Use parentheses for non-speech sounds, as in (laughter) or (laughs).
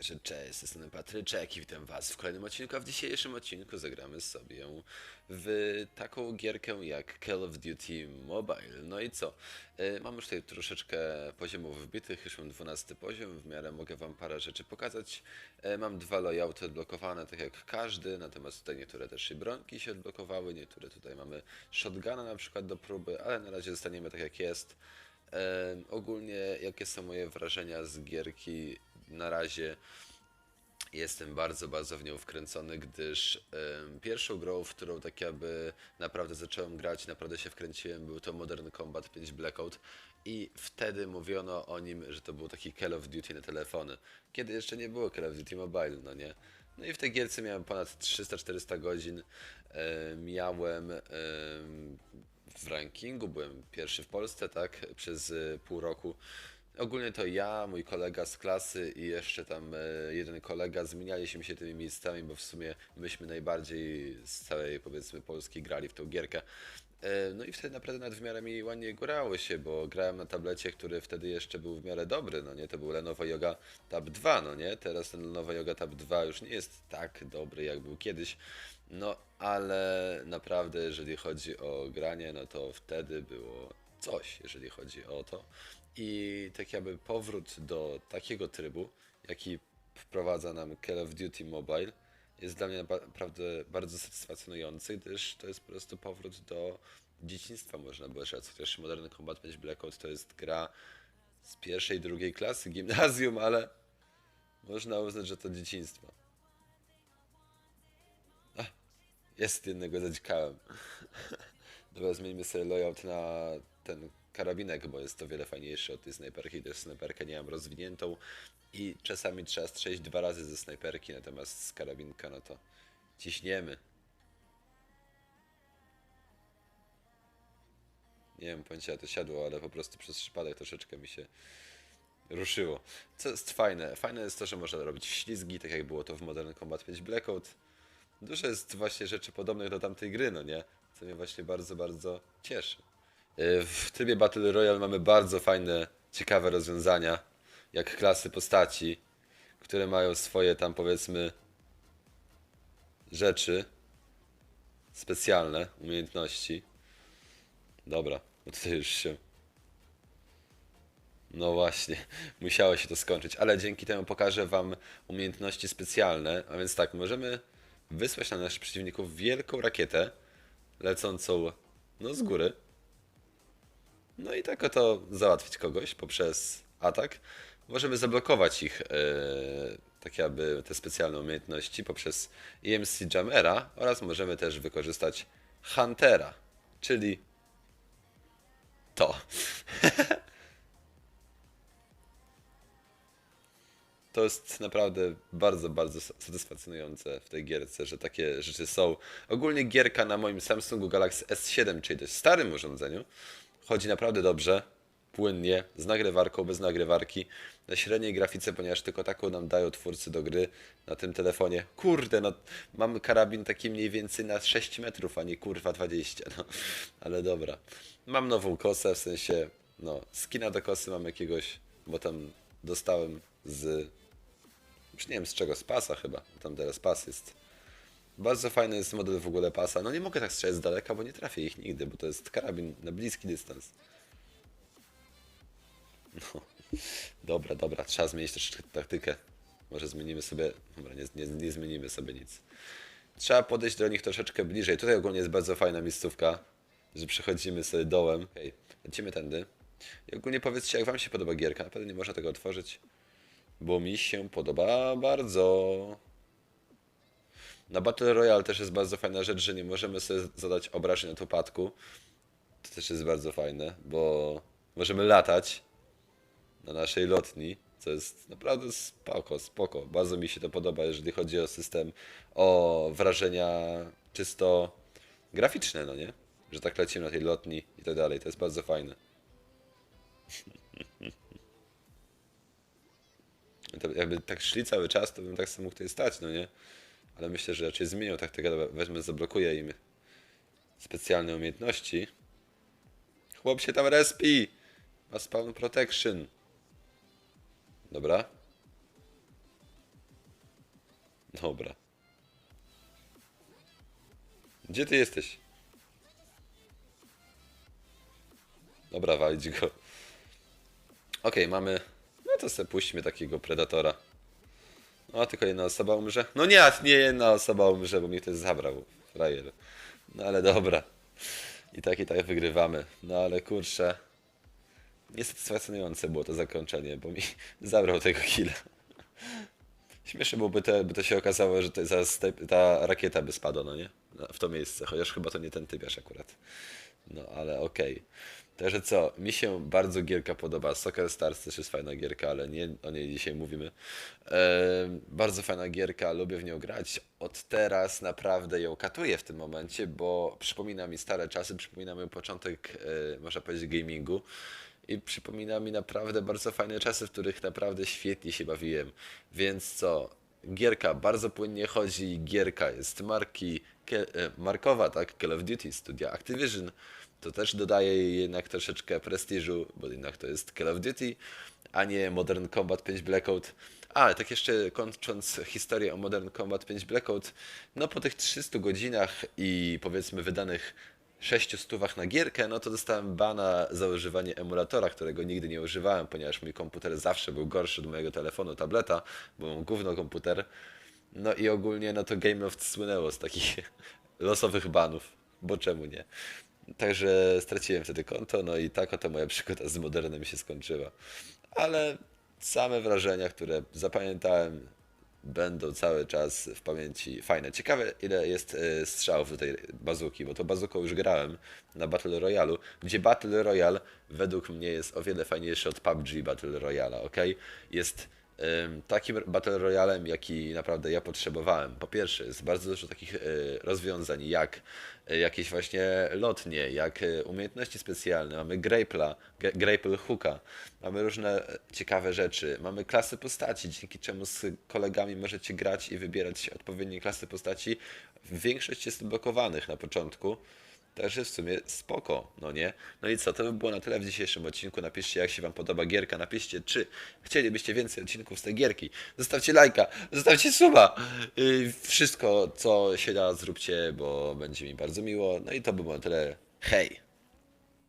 Cześć, jestem Patryczek i witam was w kolejnym odcinku, a w dzisiejszym odcinku zagramy sobie w taką gierkę jak Call of Duty Mobile. No i co? E, Mam już tutaj troszeczkę poziomów wbitych, już mam 12 poziom, w miarę mogę wam parę rzeczy pokazać. E, Mam dwa layouty odblokowane, tak jak każdy, natomiast tutaj niektóre też i bronki się odblokowały, niektóre tutaj mamy shotguna na przykład do próby, ale na razie zostaniemy tak jak jest. Em, ogólnie, jakie są moje wrażenia z gierki na razie? Jestem bardzo, bardzo w nią wkręcony, gdyż pierwszą grą, w którą tak jakby naprawdę zacząłem grać, naprawdę się wkręciłem, był to Modern Combat 5 Blackout i wtedy mówiono o nim, że to był taki Call of Duty na telefony, kiedy jeszcze nie było Call of Duty Mobile, no nie? No i w tej gierce miałem ponad 300-400 godzin, miałem em, w rankingu, byłem pierwszy w Polsce, tak, przez e, pół roku. Ogólnie to ja, mój kolega z klasy i jeszcze tam e, jeden kolega zmienialiśmy się tymi miejscami, bo w sumie myśmy najbardziej z całej powiedzmy Polski grali w tą gierkę. E, No i wtedy naprawdę nawet w miarę mi ładnie grało się, bo grałem na tablecie, który wtedy jeszcze był w miarę dobry, no nie? To był Lenovo Yoga Tab 2, no nie? Teraz ten Lenovo Yoga Tab 2 już nie jest tak dobry, jak był kiedyś. No, ale naprawdę, jeżeli chodzi o granie, no to wtedy było coś, jeżeli chodzi o to. I tak jakby powrót do takiego trybu, jaki wprowadza nam Call of Duty Mobile, jest dla mnie naprawdę bardzo satysfakcjonujący, gdyż to jest po prostu powrót do dzieciństwa, można by rzec. Chociaż Modern Combat 5 Blackout to jest gra z pierwszej, drugiej klasy gimnazjum, ale można uznać, że to dzieciństwo. Ach, jest jednego zadzikałem. (laughs) Dobra, zmienimy sobie layout na ten karabinek, bo jest to wiele fajniejsze od tej snajperki. Też snajperkę nie mam rozwiniętą i czasami trzeba strzelić dwa razy ze snajperki, natomiast z karabinka no to ciśniemy. Nie wiem, pojęcia to siadło, ale po prostu przez przypadek troszeczkę mi się ruszyło. Co jest fajne? Fajne jest to, że można robić ślizgi, tak jak było to w Modern Combat 5 Blackout. Dużo jest właśnie rzeczy podobnych do tamtej gry, no nie? Co mnie właśnie bardzo, bardzo cieszy. Yy, W trybie Battle Royale mamy bardzo fajne, ciekawe rozwiązania, jak klasy postaci, które mają swoje tam powiedzmy rzeczy specjalne, umiejętności. Dobra, bo tutaj już się no właśnie, (laughs) musiało się to skończyć, ale dzięki temu pokażę Wam umiejętności specjalne. A więc tak, możemy wysłać na naszych przeciwników wielką rakietę lecącą no z góry. No i tak oto załatwić kogoś poprzez atak. Możemy zablokować ich, e, tak jakby te specjalne umiejętności poprzez EMC Jammera oraz możemy też wykorzystać Huntera, czyli to. (laughs) To jest naprawdę bardzo, bardzo satysfakcjonujące w tej gierce, że takie rzeczy są. Ogólnie gierka na moim Samsungu Galaxy S7, czyli dość starym urządzeniu, chodzi naprawdę dobrze, płynnie, z nagrywarką, bez nagrywarki, na średniej grafice, ponieważ tylko taką nam dają twórcy do gry na tym telefonie. Kurde, no mam karabin taki mniej więcej na 6 metrów, a nie kurwa 20, no. Ale dobra. Mam nową kosę, w sensie, no, skina do kosy mam jakiegoś, bo tam dostałem z już nie wiem z czego, z pasa chyba. Tam teraz pas jest. Bardzo fajny jest model w ogóle pasa. No nie mogę tak strzelać z daleka, bo nie trafię ich nigdy, bo to jest karabin na bliski dystans. No. Dobra, dobra, trzeba zmienić troszeczkę taktykę. Może zmienimy sobie. Dobra, nie, nie, nie zmienimy sobie nic. Trzeba podejść do nich troszeczkę bliżej. Tutaj ogólnie jest bardzo fajna miejscówka, że przechodzimy sobie dołem. Okej, lecimy tędy. I ogólnie powiedzcie, jak wam się podoba gierka. Na pewno nie można tego otworzyć bo mi się podoba bardzo. Na Battle Royale też jest bardzo fajna rzecz, że nie możemy sobie zadać obrażeń od upadku. To też jest bardzo fajne, bo możemy latać na naszej lotni, co jest naprawdę spoko, spoko. Bardzo mi się to podoba, jeżeli chodzi o system, o wrażenia czysto graficzne, no nie? Że tak lecimy na tej lotni i tak dalej. To jest bardzo fajne. (laughs) Jakby tak szli cały czas, to bym tak sobie mógł tutaj stać, no nie? Ale myślę, że raczej zmienią taktykę. Wezmę, zablokuję im specjalne umiejętności. Chłop się tam respi! Ma spawn protection. Dobra. Dobra. Gdzie ty jesteś? Dobra, walić go. Okej, mamy... No to sobie puśćmy takiego Predatora. No, tylko jedna osoba umrze. No nie, nie jedna osoba umrze, bo mi ktoś zabrał. Frajer. No ale dobra. I tak i tak wygrywamy. No ale kurczę. Niesatysfakcjonujące było to zakończenie, bo mi (laughs) zabrał tego killa. Śmieszne byłoby to, by to się okazało, że to zaraz te, ta rakieta by spadła, no nie? No, w to miejsce, chociaż chyba to nie ten typiarz akurat. No ale okej. Także co, mi się bardzo gierka podoba. Soccer Stars też jest fajna gierka, ale nie o niej dzisiaj mówimy. Bardzo fajna gierka, lubię w nią grać. Od teraz naprawdę ją katuję w tym momencie, bo przypomina mi stare czasy, przypomina mi początek, e, można powiedzieć, gamingu. I przypomina mi naprawdę bardzo fajne czasy, w których naprawdę świetnie się bawiłem. Więc co? Gierka bardzo płynnie chodzi, gierka jest marki, markowa, tak? Call of Duty, studia Activision. To też dodaje jednak troszeczkę prestiżu, bo jednak to jest Call of Duty, a nie Modern Combat 5 Blackout. A, tak jeszcze kończąc historię o Modern Combat 5 Blackout, no po tych 300 godzinach i powiedzmy wydanych 6 stówach na gierkę, no to dostałem bana za używanie emulatora, którego nigdy nie używałem, ponieważ mój komputer zawsze był gorszy od mojego telefonu, tableta, bo mam gówno komputer. No i ogólnie no to GameLoft słynęło z takich (laughs) losowych banów, bo czemu nie? Także straciłem wtedy konto, no i tak oto moja przygoda z Modernem się skończyła. Ale same wrażenia, które zapamiętałem, będą cały czas w pamięci fajne. Ciekawe, ile jest e, strzałów do tej bazuki, bo to bazuką już grałem na Battle Royale, gdzie Battle Royale według mnie jest o wiele fajniejszy od PUBG Battle Royale, ok? Jest takim Battle Royalem, jaki naprawdę ja potrzebowałem. Po pierwsze, jest bardzo dużo takich e, rozwiązań, jak e, jakieś właśnie lotnie, jak e, umiejętności specjalne, mamy Grapla, Grapple Hooka, mamy różne ciekawe rzeczy, mamy klasy postaci, dzięki czemu z kolegami możecie grać i wybierać odpowiednie klasy postaci. Większość jest blokowanych na początku, Także w sumie spoko, no nie? No i co, to by było na tyle w dzisiejszym odcinku. Napiszcie, jak się Wam podoba gierka. Napiszcie, czy chcielibyście więcej odcinków z tej gierki. Zostawcie lajka, zostawcie suba. Wszystko, co się da, zróbcie, bo będzie mi bardzo miło. No i to by było na tyle. Hej!